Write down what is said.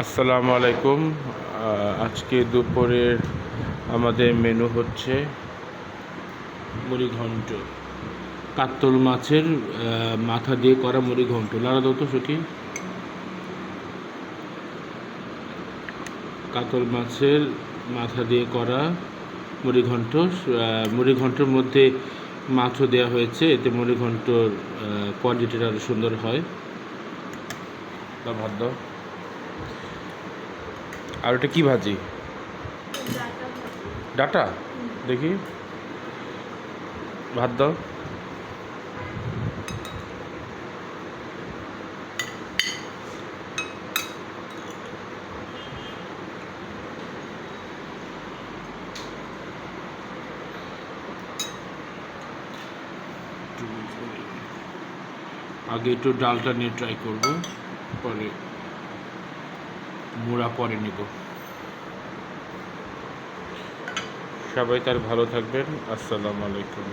আসসালামু আলাইকুম। আজকে দুপুরের আমাদের মেনু হচ্ছে মুড়ি ঘন্ট। কাতল মাছের মাথা দিয়ে করা মুড়ি ঘন্ট। লাড়া দাও সুখী। কাতল মাছের মাথা দিয়ে করা মুড়ি ঘন্ট। মুড়ি ঘন্টের মধ্যে মাছও দেওয়া হয়েছে। এতে মুড়ি ঘন্টর কোয়ালিটিটা আরও সুন্দর হয়। ভাত দাও। আর ওটা কি ভাজি? ডাটা? দেখি। ভাত দাও। আগে একটু ডালটা নিয়ে ট্রাই করব। মুড়া পরে নিব। সবাই তার ভালো থাকবেন। আসসালামু আলাইকুম।